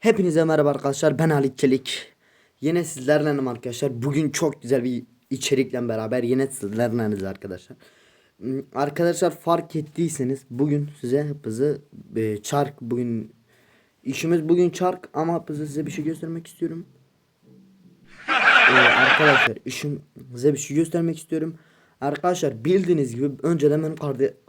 Hepinize merhaba arkadaşlar ben Ali Çelik. Yine sizlerlenim arkadaşlar. Bugün çok güzel bir içerikle beraber yine sizlerleniz arkadaşlar. Hmm, Arkadaşlar fark ettiyseniz bugün size hızlı e, çark bugün işimiz bugün çark ama hızlı size bir şey göstermek istiyorum. Ee, arkadaşlar işim size bir şey göstermek istiyorum. Arkadaşlar bildiğiniz gibi önceden benim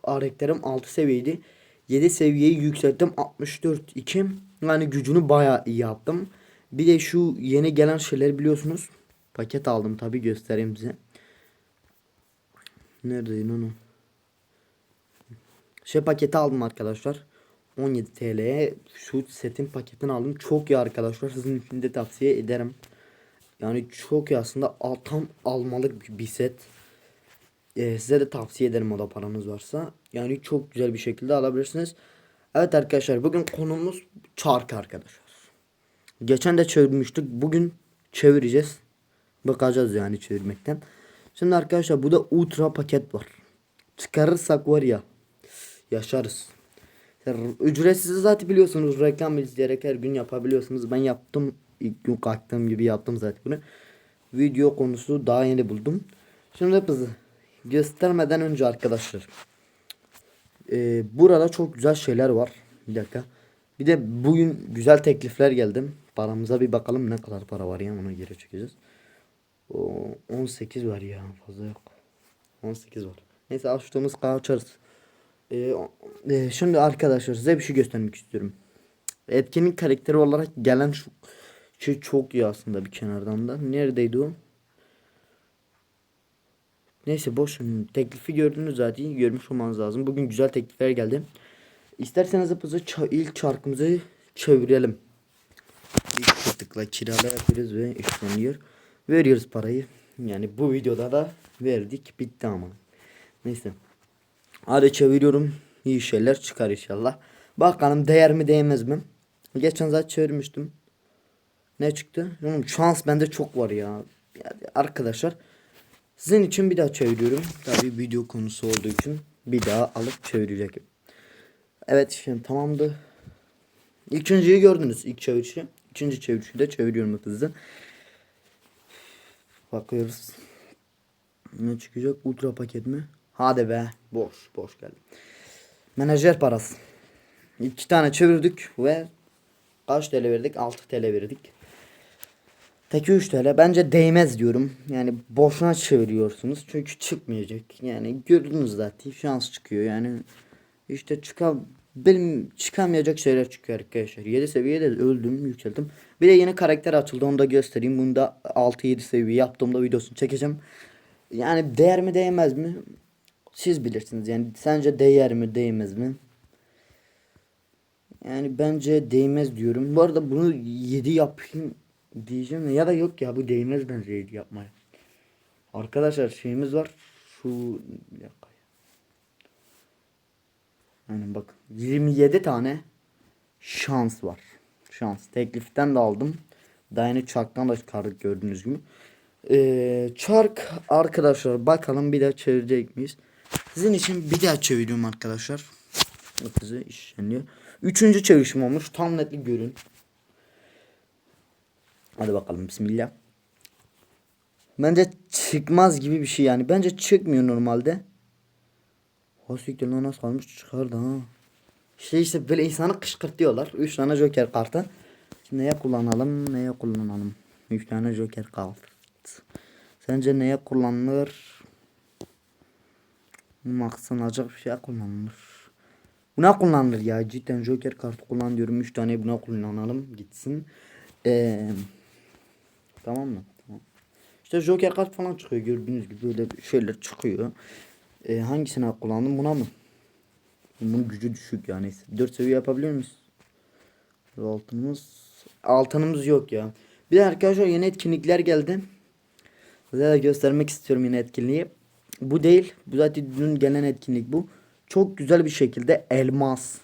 karakterim 6 seviyeydi. 7 seviyeyi yükselttim 64 2 yani gücünü bayağı iyi yaptım. Bir de şu yeni gelen şeyler biliyorsunuz. Paket aldım tabi göstereyim size. Neredeydi onu? Şey paketi aldım arkadaşlar. 17 TL'ye şu setin paketini aldım. Çok iyi arkadaşlar. Sizin için de tavsiye ederim. Yani çok iyi aslında al, tam almalık bir set. Ee, size de tavsiye ederim o da paranız varsa. Yani çok güzel bir şekilde alabilirsiniz. Evet arkadaşlar bugün konumuz çark arkadaşlar. Geçen de çevirmiştik. Bugün çevireceğiz. Bakacağız yani çevirmekten. Şimdi arkadaşlar bu da ultra paket var. Çıkarırsak var ya yaşarız. Ücretsiz zaten biliyorsunuz reklam izleyerek her gün yapabiliyorsunuz. Ben yaptım ilk gün kalktığım gibi yaptım zaten bunu. Video konusu daha yeni buldum. Şimdi hızlı göstermeden önce arkadaşlar. Ee, burada çok güzel şeyler var. Bir dakika. Bir de bugün güzel teklifler geldi. Paramıza bir bakalım ne kadar para var ya ona göre çekeceğiz. O 18 var ya fazla yok. 18 var. Neyse açtığımız kadar açarız. Ee, e, şimdi arkadaşlar size bir şey göstermek istiyorum. Etkinlik karakteri olarak gelen şu şey çok iyi aslında bir kenardan da. Neredeydi o? Neyse boş. Teklifi gördünüz zaten. Görmüş olmanız lazım. Bugün güzel teklifler geldi. İsterseniz hızlı ilk çarkımızı çevirelim. İlk tıkla kirala yapıyoruz ve işleniyor. Veriyoruz parayı. Yani bu videoda da verdik. Bitti ama. Neyse. Hadi çeviriyorum. İyi şeyler çıkar inşallah. Bakalım değer mi değmez mi? Geçen zaten çevirmiştim. Ne çıktı? Şans bende çok var ya. Yani arkadaşlar sizin için bir daha çeviriyorum. Tabii video konusu olduğu için bir daha alıp çevireceğim. Evet şimdi tamamdı. İkinciyi gördünüz ilk çevirişi. İkinci çevirişi de çeviriyorum hızlı. Bakıyoruz. Ne çıkacak? Ultra paket mi? Hadi be. Boş. Boş geldi. Menajer parası. İki tane çevirdik ve kaç TL verdik? 6 TL verdik. Teki 3 TL. Bence değmez diyorum. Yani boşuna çeviriyorsunuz. Çünkü çıkmayacak. Yani gördünüz zaten. Şans çıkıyor. Yani işte çıkan benim çıkamayacak şeyler çıkıyor arkadaşlar. 7 seviyede öldüm, yükseldim. Bir de yeni karakter açıldı. Onu da göstereyim. Bunu da 6-7 seviye yaptığımda videosunu çekeceğim. Yani değer mi değmez mi? Siz bilirsiniz. Yani sence değer mi değmez mi? Yani bence değmez diyorum. Bu arada bunu 7 yapayım diyeceğim ya da yok ya bu değmez bence 7 yapmaya. Arkadaşlar şeyimiz var. Şu bir dakika. Yani bak 27 tane şans var. Şans. Tekliften de aldım. Dayanı çarktan da çıkardık gördüğünüz gibi. Ee, çark arkadaşlar bakalım bir daha çevirecek miyiz? Sizin için bir daha çeviriyorum arkadaşlar. Hızlı işleniyor. Üçüncü çevirişim olmuş. Tam netli görün. Hadi bakalım bismillah. Bence çıkmaz gibi bir şey yani. Bence çıkmıyor normalde. Hosiktir lan nasıl kalmış çıkardı ha. İşte işte böyle insanı kışkırtıyorlar. 3 tane joker kartı. Şimdi neye kullanalım neye kullanalım. 3 tane joker kart. Sence neye kullanılır? Maksanacak bir şey kullanılır. Buna kullanılır ya. Cidden joker kartı kullan diyorum. 3 tane buna kullanalım gitsin. Ee, tamam mı? Tamam. İşte joker kart falan çıkıyor gördüğünüz gibi böyle şeyler çıkıyor. Ee, hangisine kullandım buna mı? Bunun gücü düşük yani. 4 seviye yapabiliyor muyuz? Altınımız altınımız yok ya. Bir de arkadaşlar yeni etkinlikler geldi. Size de göstermek istiyorum yine etkinliği. Bu değil. Bu zaten dün gelen etkinlik bu. Çok güzel bir şekilde elmas,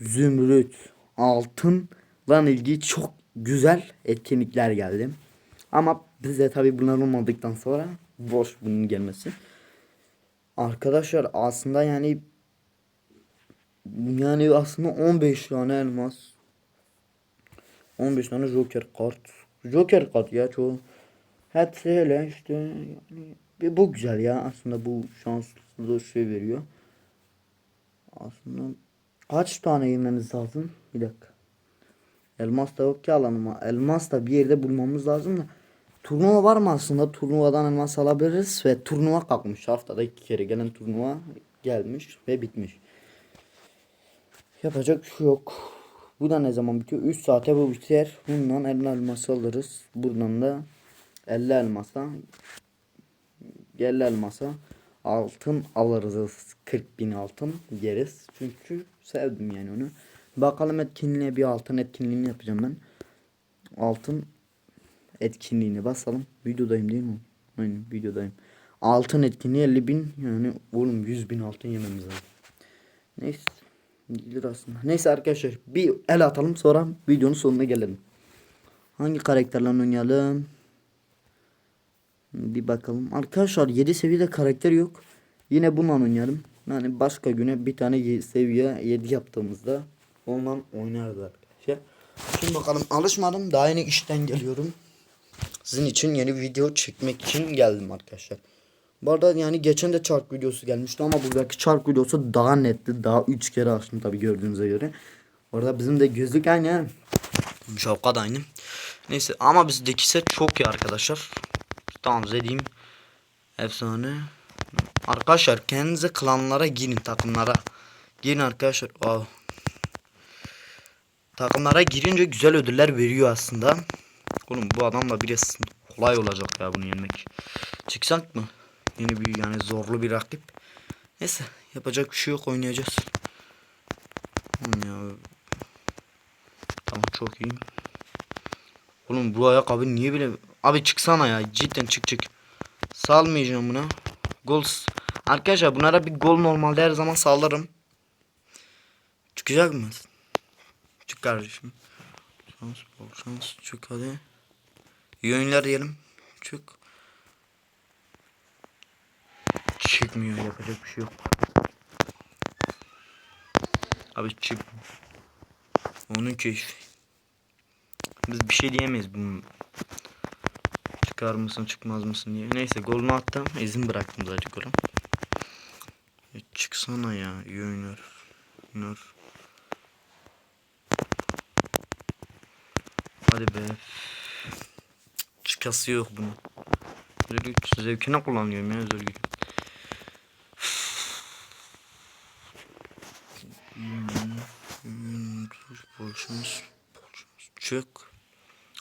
zümrüt, altınla ilgili çok güzel etkinlikler geldi. Ama bize tabi bunlar olmadıktan sonra boş bunun gelmesi. Arkadaşlar aslında yani yani aslında 15 tane elmas 15 tane Joker kart. Joker kart ya çoğu. Hepsi öyle işte yani bir bu güzel ya aslında bu şanslı şey veriyor. Aslında kaç tane yememiz lazım? Bir dakika. Elmas da yok ki alanıma. Elmas da bir yerde bulmamız lazım da. Turnuva var mı aslında? Turnuvadan elmas alabiliriz ve turnuva kalkmış. Haftada iki kere gelen turnuva gelmiş ve bitmiş. Yapacak bir şey yok. Bu da ne zaman bitiyor? 3 saate bu biter. Bundan 50 elmas alırız. Buradan da 50 elmasa 50 elmasa altın alırız. 40 bin altın yeriz. Çünkü sevdim yani onu. Bakalım etkinliğe bir altın etkinliğini yapacağım ben. Altın etkinliğini basalım. Videodayım değil mi? Aynen videodayım. Altın etkinliği 50 bin yani oğlum 100 bin altın yememiz lazım. Neyse. Gelir aslında. Neyse arkadaşlar bir el atalım sonra videonun sonuna gelelim. Hangi karakterle oynayalım? Bir bakalım. Arkadaşlar 7 seviyede karakter yok. Yine bununla oynayalım. Yani başka güne bir tane ye- seviye 7 yaptığımızda ondan oynarız arkadaşlar. Şimdi bakalım alışmadım. Daha yeni işten geliyorum. Sizin için yeni video çekmek için geldim arkadaşlar. Bu arada yani geçen de çark videosu gelmişti ama buradaki çark videosu daha netti. Daha 3 kere açtım tabi gördüğünüze göre. Orada bizim de gözlük aynı. Şapka da aynı. Neyse ama bizdeki set çok iyi arkadaşlar. Tamam size diyeyim. Efsane. Arkadaşlar kendinize klanlara girin takımlara. Girin arkadaşlar. Wow. Takımlara girince güzel ödüller veriyor aslında. Oğlum bu adamla biraz kolay olacak ya bunu yenmek. Çıksak mı? Yeni bir yani zorlu bir rakip. Neyse yapacak bir şey yok oynayacağız. Ya. Tamam çok iyi. Oğlum bu ayakkabı niye bile... Abi çıksana ya cidden çık çık. Salmayacağım buna. Gol. Arkadaşlar bunlara bir gol normalde her zaman sağlarım. Çıkacak mı? Çık kardeşim. Şans bol şans çık hadi. İyi oyunlar diyelim. Çık. Çıkmıyor yapacak bir şey yok. Abi çık. Onun keyfi. Biz bir şey diyemeyiz bunun. Çıkar mısın çıkmaz mısın diye. Neyse golünü attım. izin bıraktım zaten golüm. E, çıksana ya. iyi oynar. Oynar. Hadi be. Çıkası yok bunun. Güç zevkine kullanıyorum ya özel güç. Boşumuz. Çık.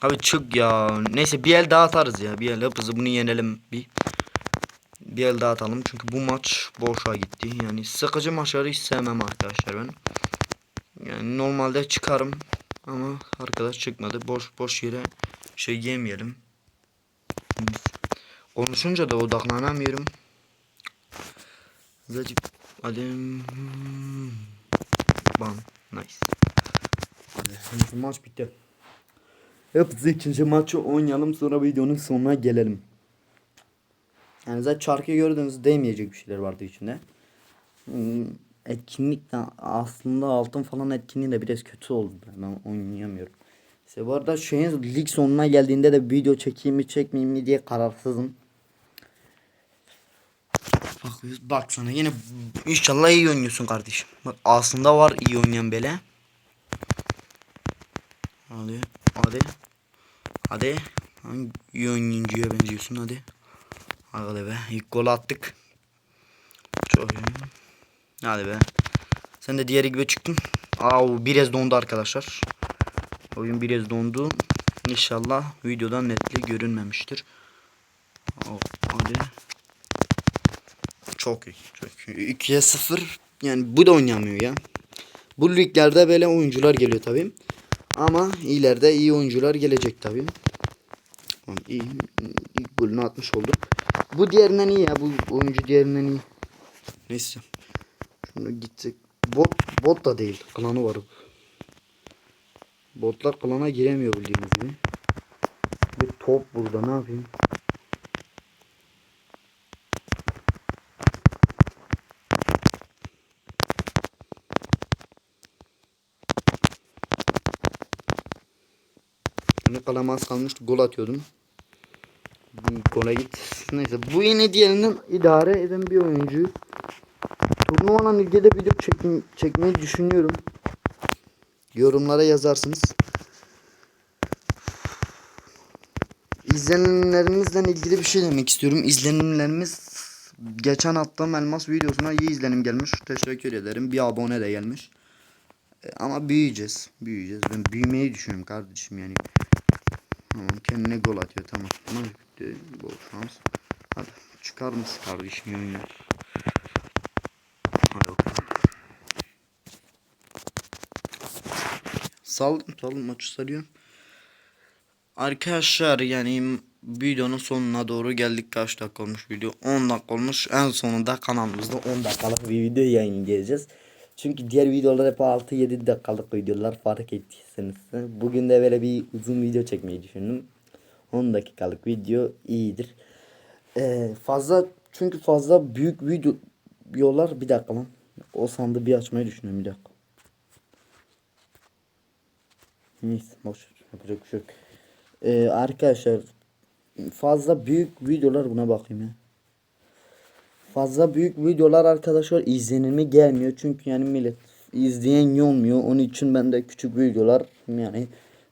Abi çık ya. Neyse bir el daha atarız ya. Bir el hızlı bunu yenelim bir. Bir el daha atalım. Çünkü bu maç boşa gitti. Yani sıkıcı maçları hiç sevmem arkadaşlar ben. Yani normalde çıkarım. Ama arkadaş çıkmadı. Boş boş yere şey yemeyelim. Konuşunca da odaklanamıyorum. Zaten hadi. Bam. Nice. Hadi. Maç bitti. Hepsi ikinci maçı oynayalım sonra videonun sonuna gelelim. Yani zaten çarkı gördüğünüz değmeyecek bir şeyler vardı içinde. Hmm, Etkinlik de aslında altın falan etkinliği de biraz kötü oldu. Ben oynayamıyorum. İşte bu arada şeyin lig sonuna geldiğinde de video çekeyim mi çekmeyeyim mi diye kararsızım. Bak bak sana yine inşallah iyi oynuyorsun kardeşim. Bak aslında var iyi oynayan böyle. Hadi hadi. Hadi. Hangi iyi oyuncuya benziyorsun hadi. Hadi be ilk gol attık. Çok iyi. Hadi be. Sen de diğeri gibi çıktın. Aa biraz dondu arkadaşlar. Oyun biraz dondu. İnşallah videodan netli görünmemiştir. Oh, hadi. Çok iyi. Çok iyi. 2'ye 0. Yani bu da oynamıyor ya. Bu liglerde böyle oyuncular geliyor tabi. Ama ileride iyi oyuncular gelecek tabi. İyi. İlk golünü atmış olduk. Bu diğerinden iyi ya. Bu oyuncu diğerinden iyi. Neyse. Şunu gitsek. Bot, bot da değil. Klanı var. Botlar klana giremiyor bildiğiniz gibi. Bir top burada ne yapayım? Şimdi kalama az kalmıştı. Gol atıyordum. Gola git. Neyse bu yine diğerinden idare eden bir oyuncu. Turnuvanın ilgili video çekim, çekmeyi düşünüyorum. Yorumlara yazarsınız. İzlenimlerimizle ilgili bir şey demek istiyorum. İzlenimlerimiz geçen attığım elmas videosuna iyi izlenim gelmiş. Teşekkür ederim. Bir abone de gelmiş. E, ama büyüyeceğiz. Büyüyeceğiz. Ben büyümeyi düşünüyorum kardeşim yani. Tamam kendine gol atıyor tamam. Bitti. Bol şans. Hadi çıkar mısın kardeşim oyunu? Hadi bakalım. Saldım saldım maçı sarıyorum. Arkadaşlar yani videonun sonuna doğru geldik. Kaç dakika olmuş video? 10 dakika olmuş. En sonunda kanalımızda 10 dakikalık bir video yayınlayacağız. Çünkü diğer videolar hep 6-7 dakikalık videolar fark ettiyseniz. Bugün de böyle bir uzun video çekmeyi düşündüm. 10 dakikalık video iyidir. Ee, fazla çünkü fazla büyük video videolar bir dakika lan. O sandığı bir açmayı düşünüyorum bir dakika. Neyse boş yapacak bir şey yok. Ee, arkadaşlar fazla büyük videolar buna bakayım ya. Fazla büyük videolar arkadaşlar izlenimi gelmiyor çünkü yani millet izleyen olmuyor. Onun için ben de küçük videolar yani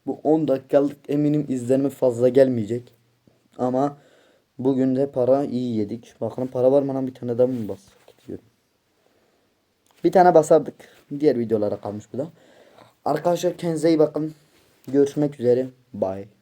bu 10 dakikalık eminim izlenme fazla gelmeyecek. Ama bugün de para iyi yedik. Bakalım para var mı lan bir tane daha mı bassak diyorum. Bir tane basardık. Diğer videolara kalmış bu da. Arkadaşlar kendinize iyi bakın. Görüşmek üzere. Bye.